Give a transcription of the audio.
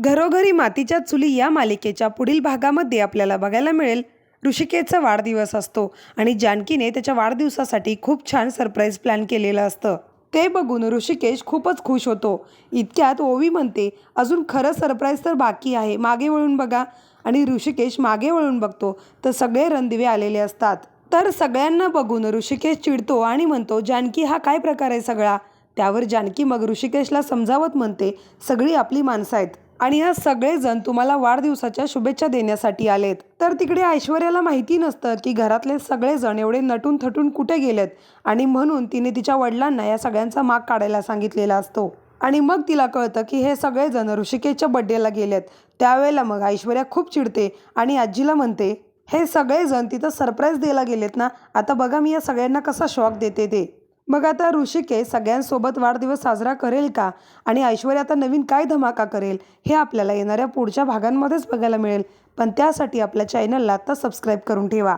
घरोघरी मातीच्या चुली या मालिकेच्या पुढील भागामध्ये आपल्याला बघायला मिळेल. ऋषिकेशचा वाढदिवस असतो आणि जानकीने त्याच्या वाढदिवसासाठी खूप छान सरप्राईज प्लॅन केलेलं असतं. ते बघून ऋषिकेश खूपच खुश होतो. इतक्यात ओवी म्हणते अजून खरं सरप्राईज तर बाकी आहे. मागे वळून बघा. आणि ऋषिकेश मागे वळून बघतो तर सगळे रणदिवे आलेले असतात. तर सगळ्यांना बघून ऋषिकेश चिडतो आणि म्हणतो जानकी हा काय प्रकार आहे सगळा? त्यावर जानकी मग ऋषिकेशला समजावत म्हणते सगळी आपली माणसं आहेत. आणि हा सगळेजण तुम्हाला वाढदिवसाच्या शुभेच्छा देण्यासाठी आलेत. तर तिकडे ऐश्वर्याला माहिती नसतं की घरातले सगळेजण एवढे नटून थटून कुठे गेलेत आणि म्हणून तिने तिच्या वडिलांना या सगळ्यांचा माग काढायला सांगितलेला असतो. आणि मग तिला कळतं की हे सगळेजण ऋषिकेशच्या बड्डेला गेलेत. त्यावेळेला मग ऐश्वर्या खूप चिडते आणि आजीला म्हणते हे सगळेजण तिथं सरप्राईज द्यायला गेलेत ना? आता बघा मी या सगळ्यांना कसा शॉक देते ते. मग आता ऋषिके सगळ्यांसोबत वाढदिवस साजरा करेल का? आणि ऐश्वर्या आता नवीन काय धमाका करेल? हे आपल्याला येणाऱ्या पुढच्या भागांमध्येच बघायला मिळेल. पण त्यासाठी आपल्या चॅनलला आता सबस्क्राईब करून ठेवा.